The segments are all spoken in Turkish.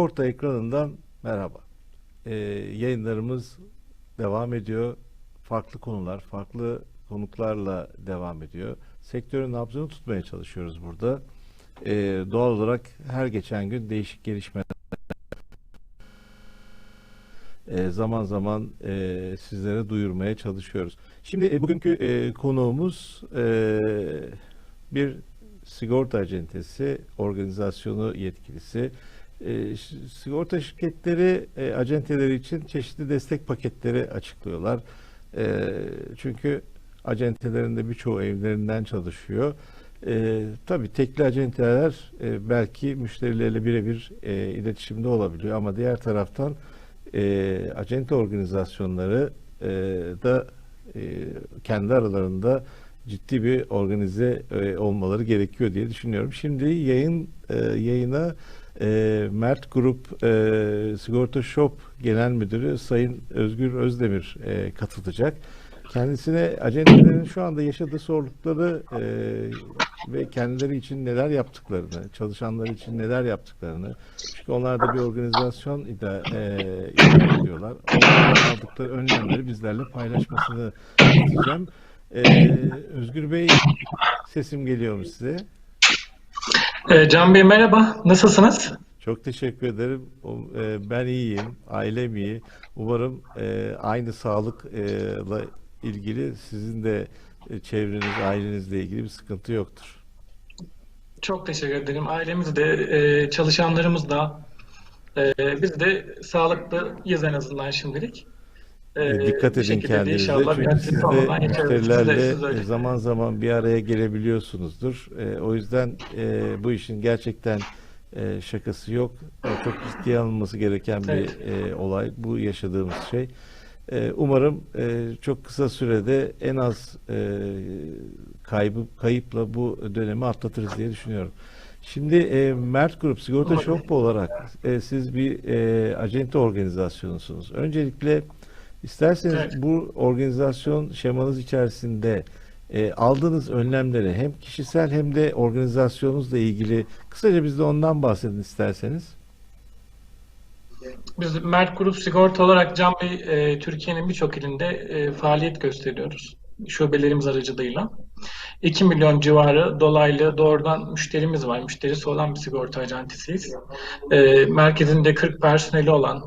Sigorta ekranından merhaba. Ee, yayınlarımız devam ediyor. Farklı konular, farklı konuklarla devam ediyor. Sektörün nabzını tutmaya çalışıyoruz burada. Ee, doğal olarak her geçen gün değişik gelişmeler e, zaman zaman e, sizlere duyurmaya çalışıyoruz. Şimdi e, bugünkü e, konuğumuz e, bir sigorta acentesi, organizasyonu yetkilisi. E, sigorta şirketleri e, acenteleri için çeşitli destek paketleri açıklıyorlar. E, çünkü acentelerin de birçoğu evlerinden çalışıyor. E, tabii tekli acenteler e, belki müşterilerle birebir e, iletişimde olabiliyor ama diğer taraftan e, acente organizasyonları e, da e, kendi aralarında ciddi bir organize e, olmaları gerekiyor diye düşünüyorum. Şimdi yayın e, yayına e, Mert Grup e, Sigorta Shop Genel Müdürü Sayın Özgür Özdemir e, katılacak. Kendisine acentelerin şu anda yaşadığı zorlukları e, ve kendileri için neler yaptıklarını, çalışanlar için neler yaptıklarını, çünkü onlar da bir organizasyon ida, e, idare ediyorlar. Onların aldıkları önlemleri bizlerle paylaşmasını isteyeceğim. E, Özgür Bey, sesim geliyor mu size? Ee, Can Bey merhaba, nasılsınız? Çok teşekkür ederim. E, Ben iyiyim, ailem iyi. Umarım e, aynı sağlıkla ilgili sizin de e, çevreniz, ailenizle ilgili bir sıkıntı yoktur. Çok teşekkür ederim. Ailemiz de, e, çalışanlarımız da, e, biz de sağlıklıyız en azından şimdilik. E, Dikkat edin kendinize bir çünkü siz de müşterilerle zaman zaman bir araya gelebiliyorsunuzdur. E, o yüzden e, bu işin gerçekten e, şakası yok. E, çok ciddiye alınması gereken bir Evet. e, olay bu yaşadığımız şey. E, umarım e, çok kısa sürede en az e, kaybı kayıpla bu dönemi atlatırız diye düşünüyorum. Şimdi e, Mert Grup Sigorta. Shop olarak e, siz bir e, acente organizasyonusunuz. Öncelikle isterseniz Evet. bu organizasyon şemanız içerisinde e, aldığınız önlemleri hem kişisel hem de organizasyonunuzla ilgili kısaca bizde ondan bahsedin isterseniz. Biz Mert Grup Sigorta olarak Can Bey, e, Türkiye'nin birçok ilinde e, faaliyet gösteriyoruz. Şubelerimiz aracılığıyla. 2 milyon civarı dolaylı doğrudan müşterimiz var. Müşterisi olan bir sigorta acentesiyiz. E, merkezinde 40 personeli olan,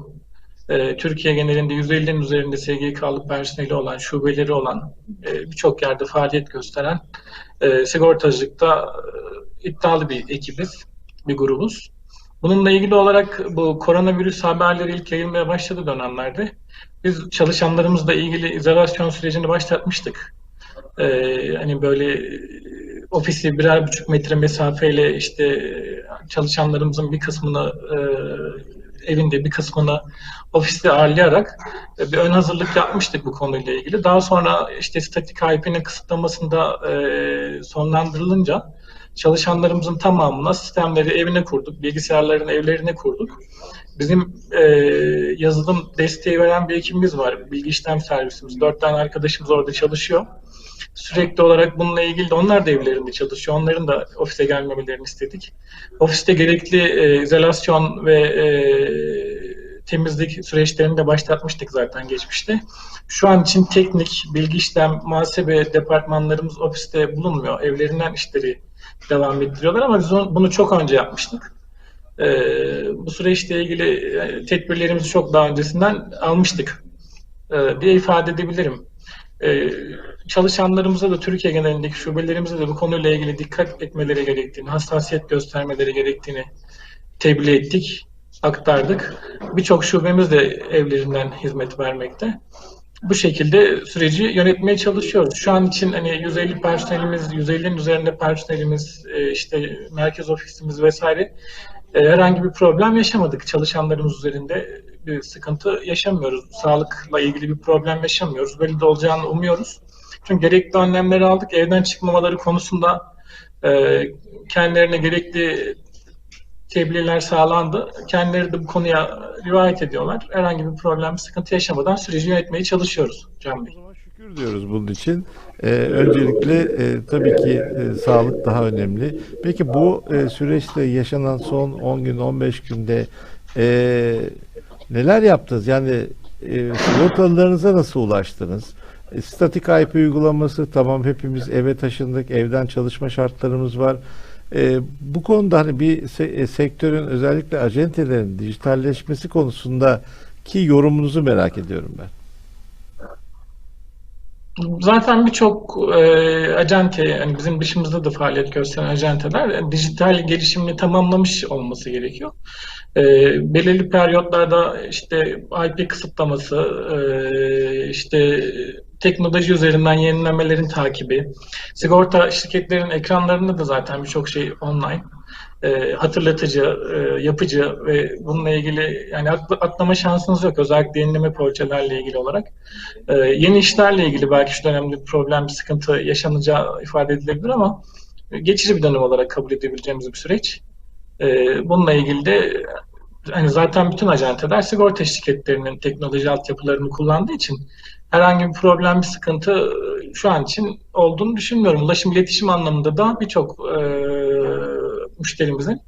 e, Türkiye genelinde 150'nin üzerinde SGK'lı personeli olan, şubeleri olan, e, birçok yerde faaliyet gösteren e, sigortacılıkta e, iddialı bir ekibiz, bir grubuz. Bununla ilgili olarak bu koronavirüs haberleri ilk yayılmaya başladığı dönemlerde biz çalışanlarımızla ilgili izolasyon sürecini başlatmıştık. Ee, hani böyle e, ofisi birer buçuk metre mesafeyle işte e, çalışanlarımızın bir kısmını e, evinde bir kısmını ofiste ağırlayarak e, bir ön hazırlık yapmıştık bu konuyla ilgili. Daha sonra işte statik IP'nin kısıtlamasında e, sonlandırılınca çalışanlarımızın tamamına sistemleri evine kurduk, bilgisayarların evlerine kurduk. Bizim e, yazılım desteği veren bir ekibimiz var, bilgi işlem servisimiz. Dört tane arkadaşımız orada çalışıyor. Sürekli olarak bununla ilgili de onlar da evlerinde çalışıyor. Onların da ofise gelmemelerini istedik. Ofiste gerekli e, izolasyon ve e, temizlik süreçlerini de başlatmıştık zaten geçmişte. Şu an için teknik, bilgi işlem, muhasebe departmanlarımız ofiste bulunmuyor. Evlerinden işleri devam ettiriyorlar ama biz bunu çok önce yapmıştık. Ee, bu süreçle ilgili e, tedbirlerimizi çok daha öncesinden almıştık ee, diye ifade edebilirim. Ee, çalışanlarımıza da Türkiye genelindeki şubelerimize de bu konuyla ilgili dikkat etmeleri gerektiğini, hassasiyet göstermeleri gerektiğini tebliğ ettik, aktardık. Birçok şubemiz de evlerinden hizmet vermekte. Bu şekilde süreci yönetmeye çalışıyoruz. Şu an için hani 150 personelimiz, 150'nin üzerinde personelimiz, e, işte merkez ofisimiz vesaire e, herhangi bir problem yaşamadık. Çalışanlarımız üzerinde bir sıkıntı yaşamıyoruz. Sağlıkla ilgili bir problem yaşamıyoruz. Böyle de olacağını umuyoruz. Çünkü gerekli önlemleri aldık. Evden çıkmamaları konusunda e, kendilerine gerekli tebliğler sağlandı. Kendileri de bu konuya rivayet ediyorlar. Herhangi bir problem, sıkıntı yaşamadan süreci yönetmeye çalışıyoruz Can Bey. şükür diyoruz bunun için. Ee, öncelikle e, tabii ki e, sağlık daha önemli. Peki bu e, süreçte yaşanan son 10 gün 15 günde e, neler yaptınız? Yani e, nasıl ulaştınız? E, statik IP uygulaması tamam hepimiz eve taşındık, evden çalışma şartlarımız var. E, bu konuda hani bir se- e, sektörün özellikle acentelerin dijitalleşmesi konusunda ki yorumunuzu merak ediyorum ben. Zaten birçok e, acente, yani bizim dışımızda da faaliyet gösteren acenteler e, dijital gelişimini tamamlamış olması gerekiyor. E, belirli periyotlarda işte IP kısıtlaması, e, işte teknoloji üzerinden yenilemelerin takibi, sigorta şirketlerin ekranlarında da zaten birçok şey online. E, hatırlatıcı, e, yapıcı ve bununla ilgili yani atla- atlama şansınız yok özellikle yenileme poliçelerle ilgili olarak. Ee, yeni işlerle ilgili belki şu dönemde problem, sıkıntı yaşanacağı ifade edilebilir ama geçici bir dönem olarak kabul edebileceğimiz bir süreç. Ee, bununla ilgili de hani zaten bütün acenteler sigorta şirketlerinin teknoloji altyapılarını kullandığı için herhangi bir problem, bir sıkıntı e, şu an için olduğunu düşünmüyorum. Ulaşım iletişim anlamında da birçok e, müşterimizin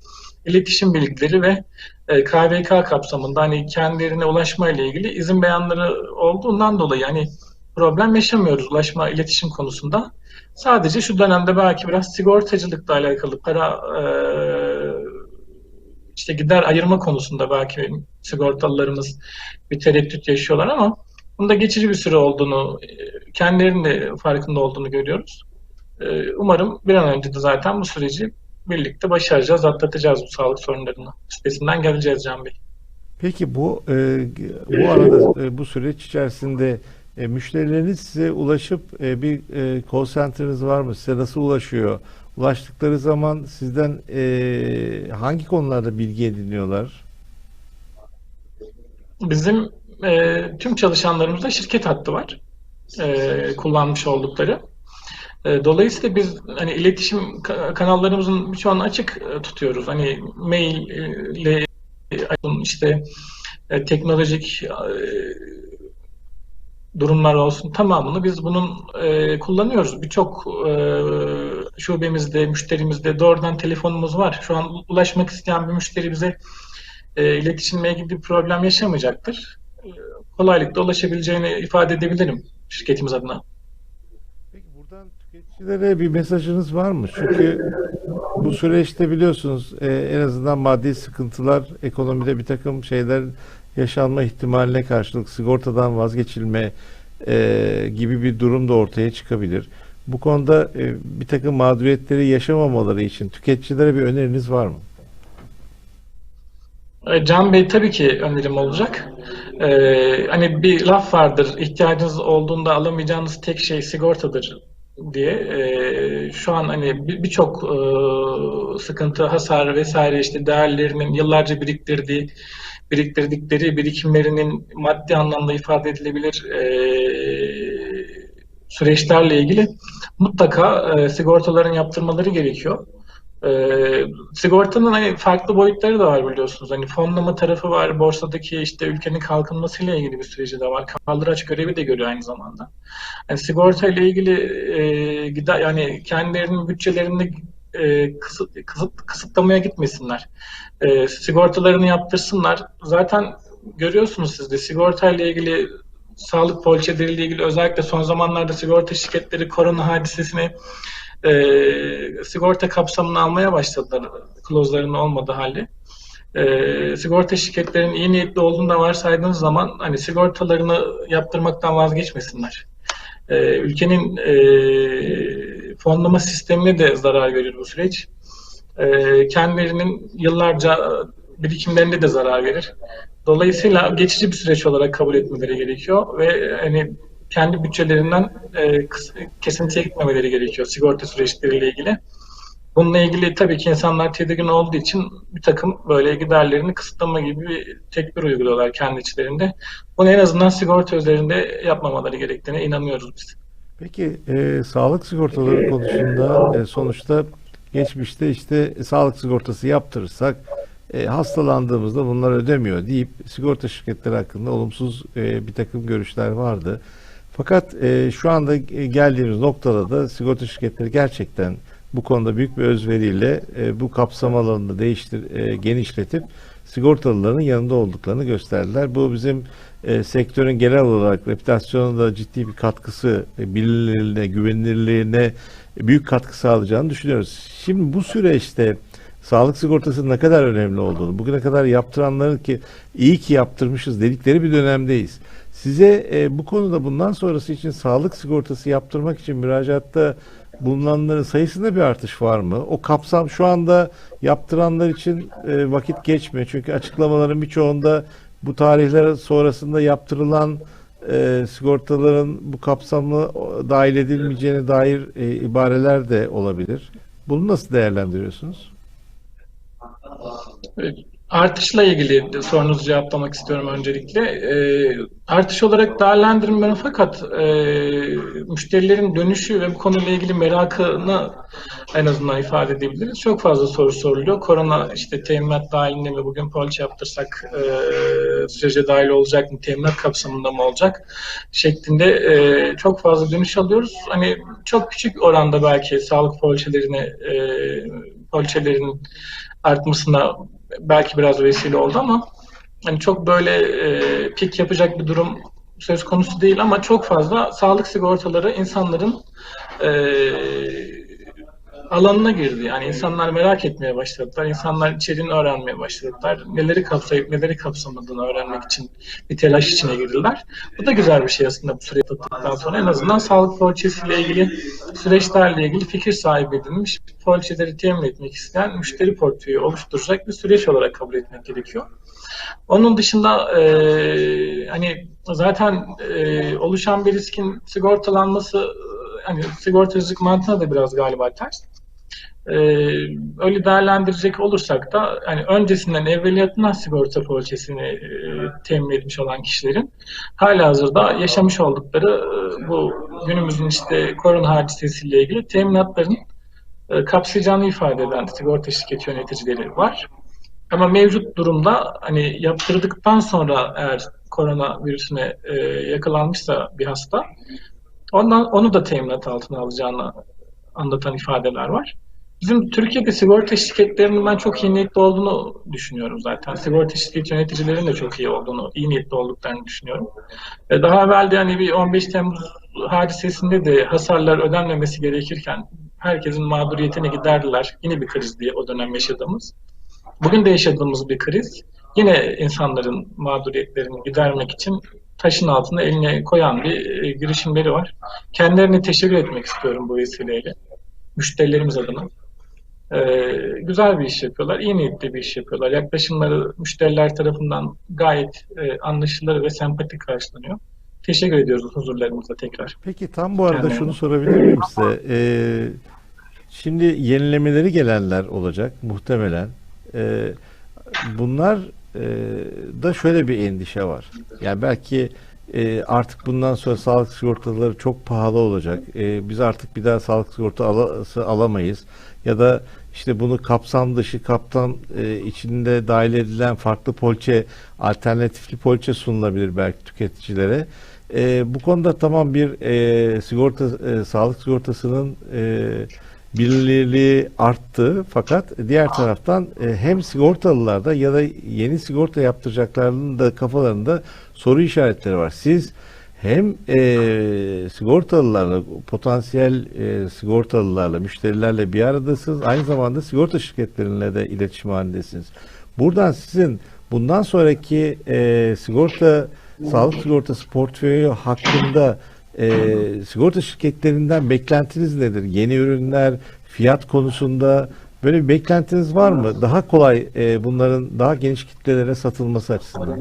iletişim bilgileri ve e, KVK kapsamında hani kendilerine ulaşma ile ilgili izin beyanları olduğundan dolayı hani problem yaşamıyoruz ulaşma iletişim konusunda. Sadece şu dönemde belki biraz sigortacılıkla alakalı para e, işte gider ayırma konusunda belki sigortalılarımız bir tereddüt yaşıyorlar ama bunda geçici bir süre olduğunu, e, kendilerinin de farkında olduğunu görüyoruz. E, Umarım bir an önce de zaten bu süreci birlikte başaracağız, atlatacağız bu sağlık sorunlarını. Üstesinden geleceğiz Can Bey. Peki bu e, bu arada e, bu süreç içerisinde e, müşterileriniz size ulaşıp e, bir e, call center'ınız var mı? Size nasıl ulaşıyor? Ulaştıkları zaman sizden e, hangi konularda bilgi ediniyorlar? Bizim e, tüm çalışanlarımızda şirket hattı var. E, kullanmış oldukları. E, dolayısıyla biz hani iletişim ka- kanallarımızın birçoğunu açık e, tutuyoruz. Hani mail e, ile işte e, teknolojik e, durumlar olsun tamamını biz bunun e, kullanıyoruz. Birçok e, şubemizde, müşterimizde doğrudan telefonumuz var. Şu an ulaşmak isteyen bir müşteri bize e, iletişimle ilgili bir problem yaşamayacaktır. Kolaylıkla ulaşabileceğini ifade edebilirim şirketimiz adına. Peki buradan tüketicilere bir mesajınız var mı? Çünkü bu süreçte biliyorsunuz e, en azından maddi sıkıntılar, ekonomide bir takım şeyler yaşanma ihtimaline karşılık sigortadan vazgeçilme e, gibi bir durum da ortaya çıkabilir. Bu konuda e, bir takım mağduriyetleri yaşamamaları için tüketicilere bir öneriniz var mı? E, Can Bey tabii ki önerim olacak. Ee, hani bir laf vardır, ihtiyacınız olduğunda alamayacağınız tek şey sigortadır diye. Ee, şu an hani bir- birçok e, sıkıntı, hasar vesaire işte değerlerinin yıllarca biriktirdiği, biriktirdikleri birikimlerinin maddi anlamda ifade edilebilir e, süreçlerle ilgili mutlaka e, sigortaların yaptırmaları gerekiyor. Ee, sigortanın hani farklı boyutları da var biliyorsunuz. Hani fonlama tarafı var, borsadaki işte ülkenin kalkınmasıyla ilgili bir süreci de var. Kaldıraç görevi de görüyor aynı zamanda. Yani sigorta ile ilgili e, gider yani kendilerinin bütçelerini e, kısıt, kısıt, kısıtlamaya gitmesinler. E, sigortalarını yaptırsınlar. Zaten görüyorsunuz siz de sigorta ile ilgili sağlık poliçeleriyle ilgili özellikle son zamanlarda sigorta şirketleri korona hadisesini e, sigorta kapsamını almaya başladılar klozlarının olmadığı halde. E, sigorta şirketlerinin iyi niyetli olduğunu da varsaydığınız zaman hani sigortalarını yaptırmaktan vazgeçmesinler. E, ülkenin e, fonlama sistemine de zarar verir bu süreç. E, kendilerinin yıllarca birikimlerine de zarar verir. Dolayısıyla geçici bir süreç olarak kabul etmeleri gerekiyor ve hani kendi bütçelerinden e, kesintiye gitmemeleri gerekiyor sigorta süreçleriyle ilgili. Bununla ilgili tabii ki insanlar tedirgin olduğu için bir takım böyle giderlerini kısıtlama gibi bir tedbir uyguluyorlar kendi içlerinde. Bunu en azından sigorta üzerinde yapmamaları gerektiğine inanıyoruz biz. Peki e, sağlık sigortaları konusunda e, sonuçta geçmişte işte e, sağlık sigortası yaptırırsak e, hastalandığımızda bunlar ödemiyor deyip sigorta şirketleri hakkında olumsuz e, bir takım görüşler vardı. Fakat e, şu anda e, geldiğimiz noktada da sigorta şirketleri gerçekten bu konuda büyük bir özveriyle e, bu kapsam alanını değiştir, e, genişletip sigortalıların yanında olduklarını gösterdiler. Bu bizim e, sektörün genel olarak reputasyonuna da ciddi bir katkısı, e, bilinirliğine, güvenilirliğine büyük katkı sağlayacağını düşünüyoruz. Şimdi bu süreçte sağlık sigortası ne kadar önemli olduğunu, bugüne kadar yaptıranların ki iyi ki yaptırmışız dedikleri bir dönemdeyiz. Size e, bu konuda bundan sonrası için sağlık sigortası yaptırmak için müracaatta bulunanların sayısında bir artış var mı? O kapsam şu anda yaptıranlar için e, vakit geçmiyor. Çünkü açıklamaların birçoğunda bu tarihler sonrasında yaptırılan e, sigortaların bu kapsamlı dahil edilmeyeceğine dair e, ibareler de olabilir. Bunu nasıl değerlendiriyorsunuz? Artışla ilgili sorunuzu cevaplamak istiyorum öncelikle. Ee, artış olarak değerlendirmiyorum fakat e, müşterilerin dönüşü ve bu konuyla ilgili merakını en azından ifade edebiliriz. Çok fazla soru soruluyor. Korona işte teminat dahilinde mi bugün poliçe yaptırsak e, sürece dahil olacak mı, teminat kapsamında mı olacak şeklinde e, çok fazla dönüş alıyoruz. Hani çok küçük oranda belki sağlık poliçelerine e, poliçelerin artmasına belki biraz vesile oldu ama hani çok böyle e, pik yapacak bir durum söz konusu değil ama çok fazla sağlık sigortaları insanların e, alanına girdi. Yani insanlar merak etmeye başladılar. İnsanlar içeriğini öğrenmeye başladılar. Neleri kapsayıp neleri kapsamadığını öğrenmek için bir telaş içine girdiler. Bu da güzel bir şey aslında bu süreç atlattıktan sonra. En azından sağlık poliçesiyle ilgili süreçlerle ilgili fikir sahibi edilmiş poliçeleri temin etmek isteyen müşteri portföyü oluşturacak bir süreç olarak kabul etmek gerekiyor. Onun dışında e, hani zaten e, oluşan bir riskin sigortalanması hani sigortacılık mantığına da biraz galiba ters. Ee, öyle değerlendirecek olursak da hani öncesinden evveliyatından sigorta poliçesini e, temin etmiş olan kişilerin hala hazırda yaşamış oldukları e, bu günümüzün işte korona hadisesiyle ilgili teminatların e, kapsayacağını ifade eden sigorta şirketi yöneticileri var. Ama mevcut durumda hani yaptırdıktan sonra eğer korona virüsüne e, yakalanmışsa bir hasta ondan onu da teminat altına alacağını anlatan ifadeler var. Bizim Türkiye'de sigorta şirketlerinin ben çok iyi niyetli olduğunu düşünüyorum zaten. Sigorta şirket yöneticilerinin de çok iyi olduğunu, iyi niyetli olduklarını düşünüyorum. E, Daha evvel de hani bir 15 Temmuz hadisesinde de hasarlar ödenmemesi gerekirken herkesin mağduriyetine giderdiler. Yine bir kriz diye o dönem yaşadığımız. Bugün de yaşadığımız bir kriz. Yine insanların mağduriyetlerini gidermek için taşın altına eline koyan bir e, girişimleri var. Kendilerine teşekkür etmek istiyorum bu vesileyle. Müşterilerimiz adına. Ee, güzel bir iş yapıyorlar, iyi niyetli bir iş yapıyorlar. Yaklaşımları müşteriler tarafından gayet e, anlaşılır ve sempatik karşılanıyor. Teşekkür ediyoruz huzurlarımıza tekrar. Peki tam bu arada Kendine. şunu sorabilir miyim size? Ee, şimdi yenilemeleri gelenler olacak muhtemelen. Ee, bunlar e, da şöyle bir endişe var. Yani belki e, artık bundan sonra sağlık sigortaları çok pahalı olacak. E, biz artık bir daha sağlık sigortası alamayız. Ya da işte bunu kapsam dışı, kapsam e, içinde dahil edilen farklı poliçe, alternatifli poliçe sunulabilir belki tüketicilere. E, bu konuda tamam bir e, sigorta, e, sağlık sigortasının e, bilinirliği arttı fakat diğer taraftan e, hem sigortalılarda ya da yeni sigorta yaptıracaklarının da kafalarında soru işaretleri var. Siz hem e, sigortalılarla, potansiyel e, sigortalılarla, müşterilerle bir aradasınız. Aynı zamanda sigorta şirketleriyle de iletişim halindesiniz. Buradan sizin bundan sonraki e, sigorta, sağlık sigortası portföyü hakkında e, sigorta şirketlerinden beklentiniz nedir? Yeni ürünler, fiyat konusunda böyle bir beklentiniz var mı? Daha kolay e, bunların daha geniş kitlelere satılması açısından.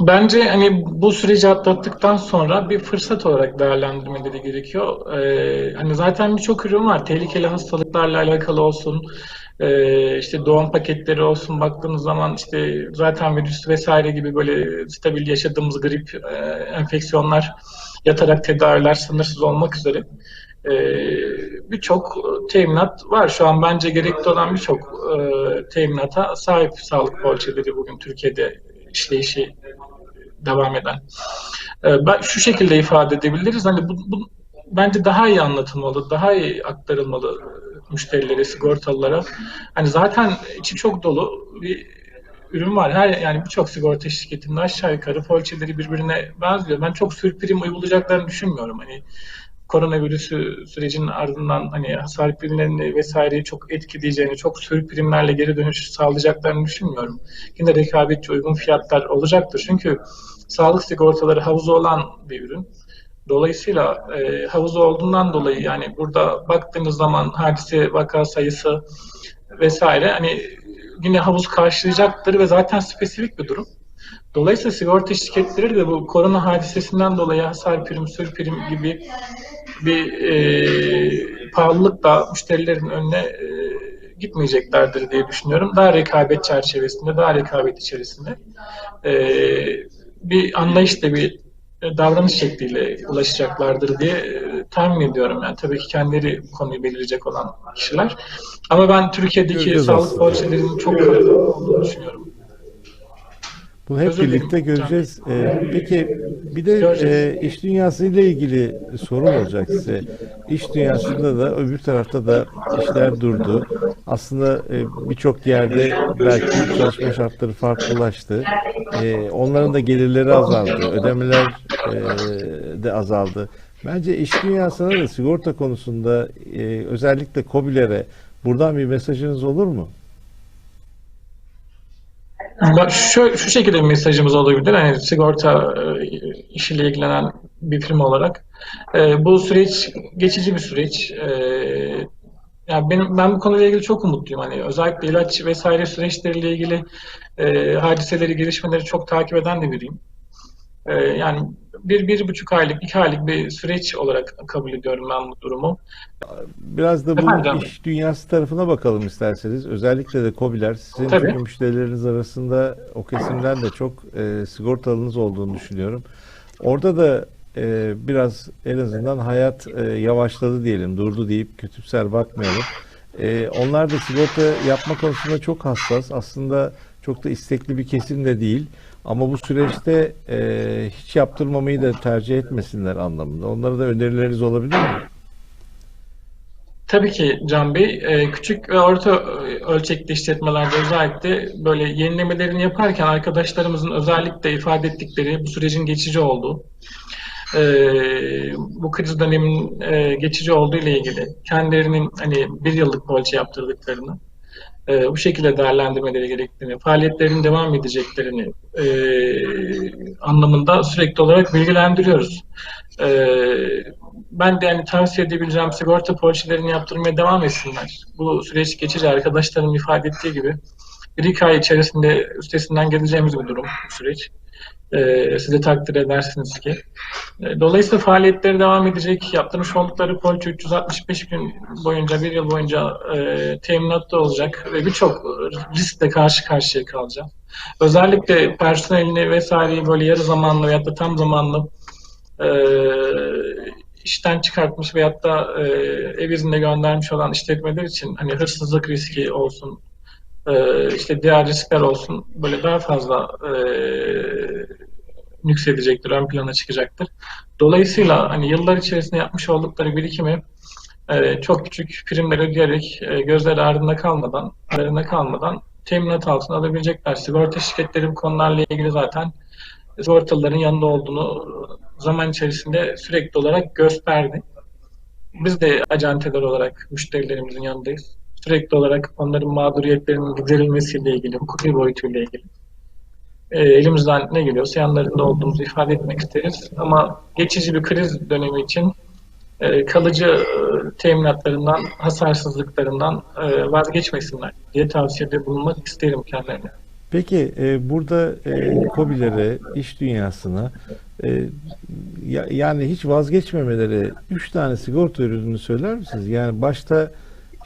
Bence hani bu süreci atlattıktan sonra bir fırsat olarak değerlendirmeleri gerekiyor. Ee, hani zaten birçok ürün var. Tehlikeli hastalıklarla alakalı olsun, e, işte doğum paketleri olsun baktığınız zaman işte zaten virüs vesaire gibi böyle stabil yaşadığımız grip, e, enfeksiyonlar, yatarak tedaviler sınırsız olmak üzere e, birçok teminat var. Şu an bence gerekli olan birçok e, teminata sahip sağlık poliçeleri bugün Türkiye'de işleyişi devam eden. E, ben şu şekilde ifade edebiliriz. Hani bu, bu bence daha iyi anlatılmalı, daha iyi aktarılmalı müşterileri, sigortalılara. Hani zaten içi çok dolu bir ürün var. Her yani birçok sigorta şirketinin aşağı yukarı poliçeleri birbirine benziyor. Ben çok sürprim uygulayacaklarını düşünmüyorum. Hani koronavirüsü sürecinin ardından hani hasar primlerini vesaireyi çok etkileyeceğini, çok sürprimlerle geri dönüş sağlayacaklarını düşünmüyorum. Yine rekabetçi uygun fiyatlar olacaktır. Çünkü sağlık sigortaları havuzu olan bir ürün. Dolayısıyla e, havuzu olduğundan dolayı yani burada baktığınız zaman hadise vaka sayısı vesaire hani yine havuz karşılayacaktır ve zaten spesifik bir durum. Dolayısıyla sigorta şirketleri de bu korona hadisesinden dolayı hasar prim, sür prim gibi bir e, pahalılık da müşterilerin önüne e, gitmeyeceklerdir diye düşünüyorum. Daha rekabet çerçevesinde, daha rekabet içerisinde e, bir anlayışla bir davranış şekliyle ulaşacaklardır diye e, tahmin ediyorum. Yani tabii ki kendileri bu konuyu belirleyecek olan kişiler. Ama ben Türkiye'deki Göreceğiz sağlık poliçelerinin çok kaliteli olduğunu düşünüyorum. Bunu hep Özür dilerim birlikte göreceğiz. Ee, peki bir de Göreceğiz. e, iş dünyası ile ilgili sorum olacak size. İş dünyasında da öbür tarafta da işler durdu. Aslında e, birçok yerde belki çalışma şartları farklılaştı. E, onların da gelirleri azaldı. Ödemeler e, de azaldı. Bence iş dünyasına da sigorta konusunda e, özellikle KOBİ'lere buradan bir mesajınız olur mu? Şu, şu şekilde bir mesajımız olabilir. Hani sigorta e, işiyle ilgilenen bir firma olarak. E, bu süreç geçici bir süreç. E, yani benim ben bu konuyla ilgili çok umutluyum. Hani özellikle ilaç vesaire süreçleriyle ilgili e, hadiseleri, gelişmeleri çok takip eden de biriyim. E, yani bir, bir buçuk aylık, iki aylık bir süreç olarak kabul ediyorum ben bu durumu. Biraz da bu Efendim? iş dünyası tarafına bakalım isterseniz. Özellikle de KOBİ'ler sizin Tabii. müşterileriniz arasında o kesimden de çok e, sigortalınız olduğunu düşünüyorum. Orada da e, biraz en azından hayat e, yavaşladı diyelim, durdu deyip kötümser bakmayalım. E, onlar da sigorta yapma konusunda çok hassas. Aslında çok da istekli bir kesim de değil. Ama bu süreçte e, hiç yaptırmamayı da tercih etmesinler anlamında. Onlara da önerileriniz olabilir mi? Tabii ki Can Bey, e, küçük ve orta ölçekli işletmelerde özellikle böyle yenilemelerini yaparken arkadaşlarımızın özellikle ifade ettikleri bu sürecin geçici olduğu, e, bu kriz döneminin e, geçici olduğu ile ilgili kendilerinin hani bir yıllık poliçe yaptırdıklarını, e, bu şekilde değerlendirmeleri gerektiğini, faaliyetlerin devam edeceklerini e, anlamında sürekli olarak bilgilendiriyoruz. E, ben de yani tavsiye edebileceğim sigorta poliçelerini yaptırmaya devam etsinler. Bu süreç geçici arkadaşlarım ifade ettiği gibi bir iki ay içerisinde üstesinden geleceğimiz bir durum bu süreç. Ee, siz takdir edersiniz ki. Ee, Dolayısıyla faaliyetleri devam edecek. Yaptırmış oldukları poliçe 365 gün boyunca, bir yıl boyunca e, teminatta olacak ve birçok riskle karşı karşıya kalacağız. Özellikle personelini vesaireyi böyle yarı zamanlı veyahut da tam zamanlı e, işten çıkartmış veyahut da e, ev iznine göndermiş olan işletmeler için hani hırsızlık riski olsun, e, işte diğer riskler olsun böyle daha fazla e, nüksedecektir, ön plana çıkacaktır. Dolayısıyla hani yıllar içerisinde yapmış oldukları birikimi e, çok küçük primler ödeyerek e, gözleri ardında kalmadan, ardında kalmadan teminat altına alabilecekler. Sigorta şirketleri bu konularla ilgili zaten sigortalıların yanında olduğunu zaman içerisinde sürekli olarak gösterdi. Biz de acenteler olarak müşterilerimizin yanındayız. Sürekli olarak onların mağduriyetlerinin giderilmesiyle ilgili, hukuki boyutuyla ilgili. E, elimizden ne geliyorsa yanlarında olduğumuzu ifade etmek isteriz. Ama geçici bir kriz dönemi için e, kalıcı e, teminatlarından, hasarsızlıklarından e, vazgeçmesinler diye tavsiyede bulunmak isterim kendilerine. Peki e, burada e, KOBİ'lere, iş dünyasına e, ya- yani hiç vazgeçmemeleri üç tane sigorta ürününü söyler misiniz? Yani başta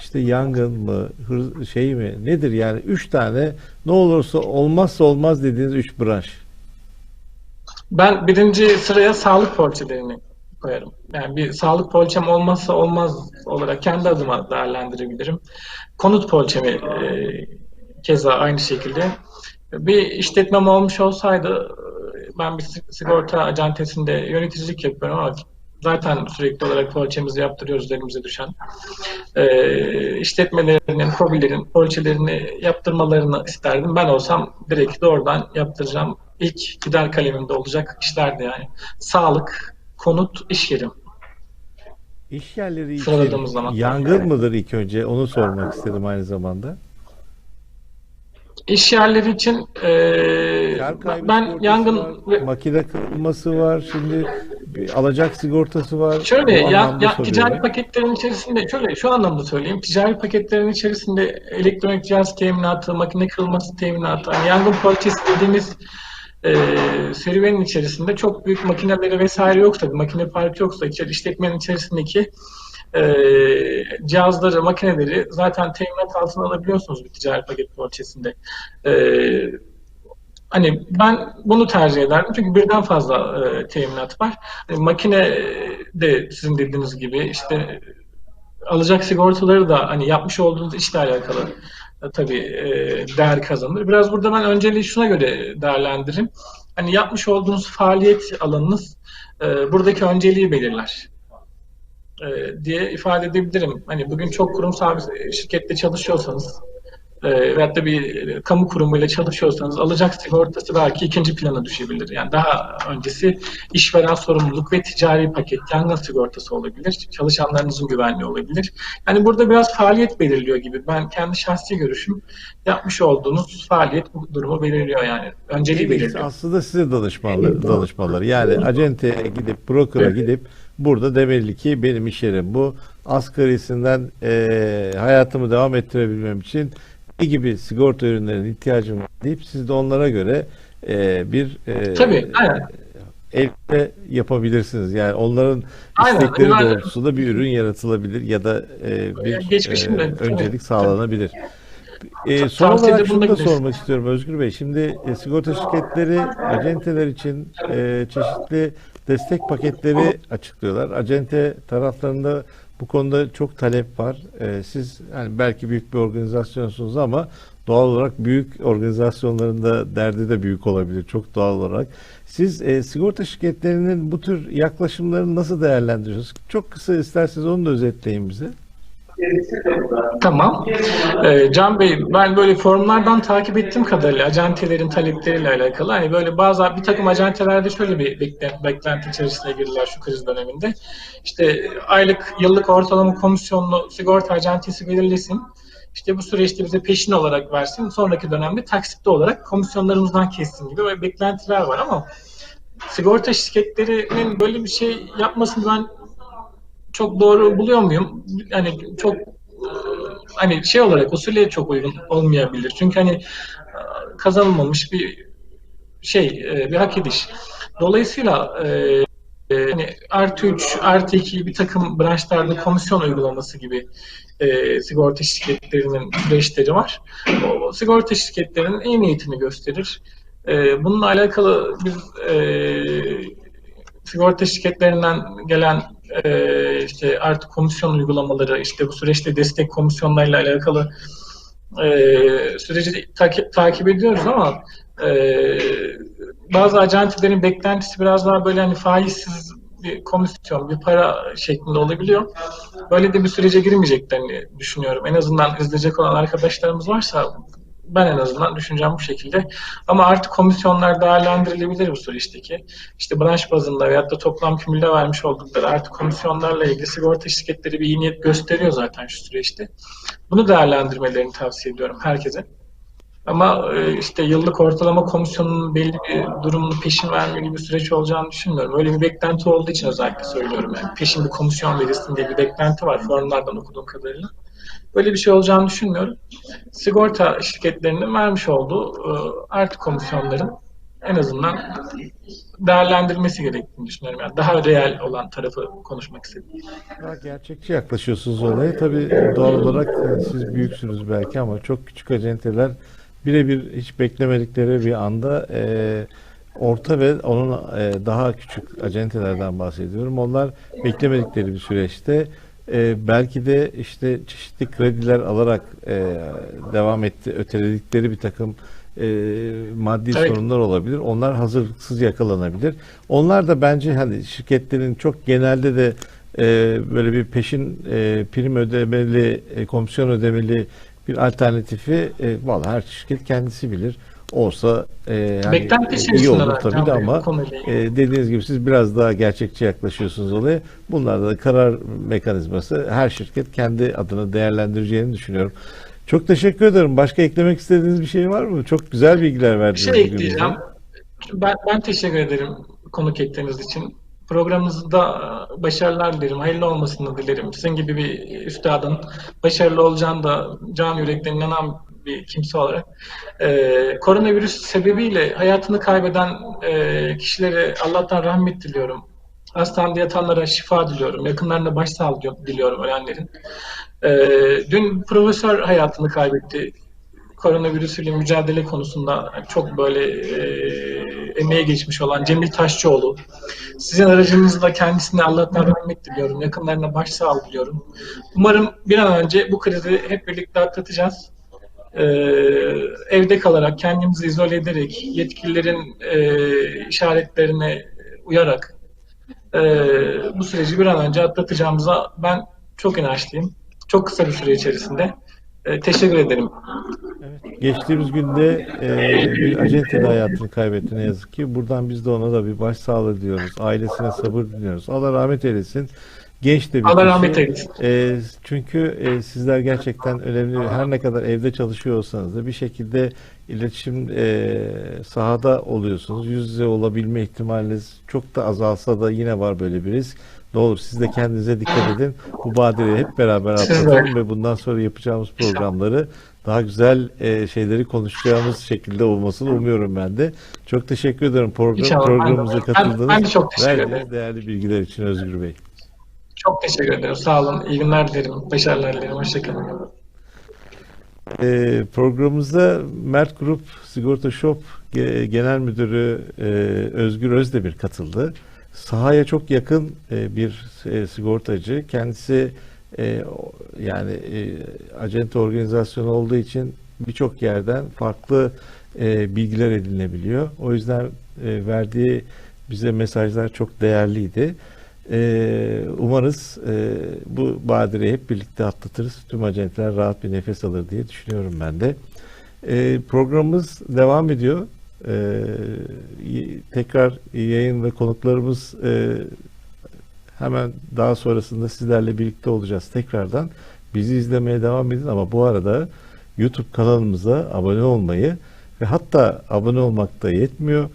işte yangın mı, hır, şey mi, nedir yani üç tane ne olursa olmazsa olmaz dediğiniz üç branş. Ben birinci sıraya sağlık poliçelerini koyarım. Yani bir sağlık poliçem olmazsa olmaz olarak kendi adıma değerlendirebilirim. Konut poliçemi e, keza aynı şekilde. Bir işletmem olmuş olsaydı e, ben bir sig- sigorta acentesinde yöneticilik yapıyorum ama Zaten sürekli olarak poliçemizi yaptırıyoruz elimize düşen. Ee, işletmelerinin, kobilerin poliçelerini yaptırmalarını isterdim. Ben olsam direkt doğrudan yaptıracağım. İlk gider kalemimde olacak işlerdi yani. Sağlık, konut, iş yeri. İş yerleri için yangın mıdır ilk önce? Onu sormak istedim aynı zamanda. İş yerleri için Kar kaybı ben yangın var, ve makine kırılması var, şimdi alacak sigortası var. Şöyle ya, ya ticari paketlerin içerisinde şöyle şu anlamda söyleyeyim. Ticari paketlerin içerisinde elektronik cihaz teminatı, makine kırılması teminatı, hani yangın poliçesi dediğimiz e, serüvenin içerisinde çok büyük makineleri vesaire yoksa, makine parkı yoksa içeri işletmenin içerisindeki e, cihazları, makineleri zaten teminat altına alabiliyorsunuz bir ticari paket poliçesinde. E, Hani ben bunu tercih ederdim çünkü birden fazla e, teminat var. E, makine de sizin dediğiniz gibi işte alacak sigortaları da hani yapmış olduğunuz işle alakalı e, tabii e, değer kazanır. Biraz burada ben önceliği şuna göre değerlendiririm. Hani yapmış olduğunuz faaliyet alanınız e, buradaki önceliği belirler e, diye ifade edebilirim. Hani bugün çok kurumsal bir şirkette çalışıyorsanız e, veyahut da bir e, kamu kurumuyla çalışıyorsanız alacak sigortası belki ikinci plana düşebilir. Yani daha öncesi işveren sorumluluk ve ticari paket, yangın sigortası olabilir, çalışanlarınızın güvenliği olabilir. Yani burada biraz faaliyet belirliyor gibi. Ben kendi şahsi görüşüm yapmış olduğunuz faaliyet bu durumu belirliyor yani. Önceliği belirliyor. aslında size danışmaları, danışmaları. Yani acenteye gidip, broker'a gidip burada demeli ki benim iş yerim bu. Asgarisinden eee, hayatımı devam ettirebilmem için ne gibi sigorta ürünlerine ihtiyacım var deyip siz de onlara göre eee, bir Tabii, aynen. elde yapabilirsiniz. Yani onların Aynen, istekleri ben- doğrultusunda bir ürün yaratılabilir ya da eee, bir tabii, öncelik tabii. sağlanabilir. Ee, son Tavsiyede olarak şunu da sormak istiyorum Özgür Bey. Şimdi e, sigorta şirketleri acenteler için e, çeşitli destek paketleri açıklıyorlar. Acente taraflarında bu konuda çok talep var. E, siz yani belki büyük bir organizasyonsunuz ama doğal olarak büyük organizasyonların da derdi de büyük olabilir çok doğal olarak. Siz e, sigorta şirketlerinin bu tür yaklaşımlarını nasıl değerlendiriyorsunuz? Çok kısa isterseniz onu da özetleyin bize. Tamam. Ee, Can Bey, ben böyle forumlardan takip ettiğim kadarıyla acentelerin talepleriyle alakalı hani böyle bazı bir takım acentelerde şöyle bir bekle- beklenti içerisine girdiler şu kriz döneminde. İşte aylık, yıllık ortalama komisyonlu sigorta acentesi belirlesin. İşte bu süreçte bize peşin olarak versin. Sonraki dönemde taksitli olarak komisyonlarımızdan kessin gibi böyle beklentiler var ama sigorta şirketlerinin böyle bir şey yapmasını ben çok doğru buluyor muyum? Yani çok hani şey olarak usule çok uygun olmayabilir. Çünkü hani e, kazanılmamış bir şey, e, bir hak ediş. Dolayısıyla e, hani artı 3, artı 2 bir takım branşlarda komisyon uygulaması gibi e, sigorta şirketlerinin süreçleri var. O sigorta şirketlerinin iyi niyetini gösterir. E, bununla alakalı biz e, sigorta şirketlerinden gelen e, işte artık komisyon uygulamaları, işte bu süreçte destek komisyonlarıyla alakalı e, süreci takip, takip ediyoruz ama e, bazı acentelerin beklentisi biraz daha böyle hani faizsiz bir komisyon, bir para şeklinde olabiliyor. Böyle de bir sürece girmeyeceklerini düşünüyorum. En azından izleyecek olan arkadaşlarımız varsa ben en azından düşüncem bu şekilde. Ama artık komisyonlar değerlendirilebilir bu süreçteki. İşte branş bazında veyahut da toplam kümülde vermiş oldukları artık komisyonlarla ilgili sigorta şirketleri bir iyi niyet gösteriyor zaten şu süreçte. Bunu değerlendirmelerini tavsiye ediyorum herkese. Ama e, işte yıllık ortalama komisyonun belli bir durumunu peşin verme gibi bir süreç olacağını düşünmüyorum. Öyle bir beklenti olduğu için özellikle söylüyorum. Yani peşin bir komisyon verilsin diye bir beklenti var forumlardan okuduğum kadarıyla. Böyle bir şey olacağını düşünmüyorum. Sigorta şirketlerinin vermiş olduğu e, artı komisyonların en azından değerlendirmesi gerektiğini düşünüyorum. Yani daha real olan tarafı konuşmak istedim. Daha gerçekçi yaklaşıyorsunuz olaya. Tabii doğal olarak e, siz büyüksünüz belki ama çok küçük acenteler birebir hiç beklemedikleri bir anda e, orta ve onun e, daha küçük acentelerden bahsediyorum. Onlar beklemedikleri bir süreçte e, belki de işte çeşitli krediler alarak e, devam etti, öteledikleri bir takım e, maddi Evet. sorunlar olabilir. Onlar hazırlıksız yakalanabilir. Onlar da bence hani şirketlerin çok genelde de e, böyle bir peşin e, prim ödemeli, e, komisyon ödemeli bir alternatifi e, vallahi her şirket kendisi bilir. Olsa e, hani, Beklenti iyi içerisindeler olur tabii de ama e, dediğiniz gibi siz biraz daha gerçekçi yaklaşıyorsunuz olaya. Bunlarda da karar mekanizması her şirket kendi adına değerlendireceğini düşünüyorum. Çok teşekkür ederim. Başka eklemek istediğiniz bir şey var mı? Çok güzel bilgiler Bir verdiniz. şey bugün ekleyeceğim. Ben, ben teşekkür ederim konuk ettiğiniz için. Programınızda e, başarılar dilerim, hayırlı olmasını dilerim. Sizin gibi bir üstadın başarılı olacağını da can yürekten inanan bir kimse olarak. Ee, koronavirüs sebebiyle hayatını kaybeden e, kişilere Allah'tan rahmet diliyorum. Hastanede yatanlara şifa diliyorum. Yakınlarına başsağlığı diliyorum ölenlerin. Ee, dün profesör hayatını kaybetti koronavirüsüyle mücadele konusunda çok böyle e, emeğe geçmiş olan Cemil Taşçıoğlu. Sizin aracınızla kendisine Allah'tan rahmet diliyorum. Yakınlarına başsağlığı diliyorum. Umarım bir an önce bu krizi hep birlikte atlatacağız. Ee, evde kalarak, kendimizi izole ederek, yetkililerin e, işaretlerine uyarak e, bu süreci bir an önce atlatacağımıza ben çok inançlıyım. Çok kısa bir süre içerisinde. E, teşekkür ederim. Geçtiğimiz günde e, bir acente hayatını kaybetti ne yazık ki. Buradan biz de ona da bir başsağlığı diliyoruz. Ailesine sabır diliyoruz. Allah rahmet eylesin. Genç de bir Allah rahmet eylesin. E, çünkü e, sizler gerçekten önemli. Her ne kadar evde çalışıyor olsanız da bir şekilde iletişim e, sahada oluyorsunuz. Yüz yüze olabilme ihtimaliniz çok da azalsa da yine var böyle bir risk. Ne olur siz de kendinize dikkat edin. Bu badireyi hep beraber atlatalım ve bundan sonra yapacağımız programları daha güzel e, şeyleri konuşacağımız şekilde olmasını umuyorum ben de. Çok teşekkür ederim program, İnşallah. Ben programımıza ben- katıldığınız ben de çok teşekkür ederim. değerli bilgiler için Özgür Bey. Çok teşekkür ederim. Sağ olun. İyi günler dilerim. Başarılar dilerim. Hoşçakalın. E, programımıza Mert Grup Sigorta Shop Ge- Genel Müdürü e, Özgür Özdemir katıldı. Sahaya çok yakın e, bir e, sigortacı. Kendisi e, yani e, acente organizasyonu olduğu için birçok yerden farklı e, bilgiler edinebiliyor. O yüzden e, verdiği bize mesajlar çok değerliydi. E, umarız e, bu badireyi hep birlikte atlatırız. Tüm acentler rahat bir nefes alır diye düşünüyorum ben de. E, programımız devam ediyor. E, y- tekrar yayın ve konuklarımız e, hemen daha sonrasında sizlerle birlikte olacağız tekrardan. Bizi izlemeye devam edin ama bu arada YouTube kanalımıza abone olmayı ve hatta abone olmak da yetmiyor.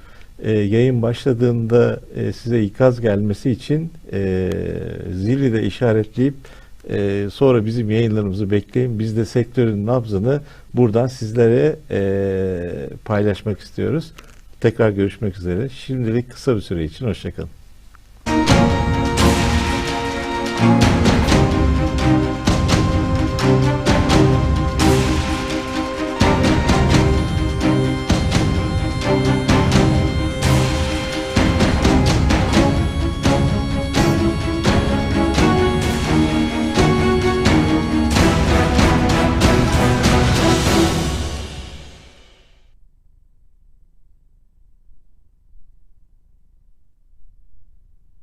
E, yayın başladığında e, size ikaz gelmesi için e, zili de işaretleyip e, sonra bizim yayınlarımızı bekleyin. Biz de sektörün nabzını buradan sizlere e, paylaşmak istiyoruz. Tekrar görüşmek üzere. Şimdilik kısa bir süre için hoşçakalın.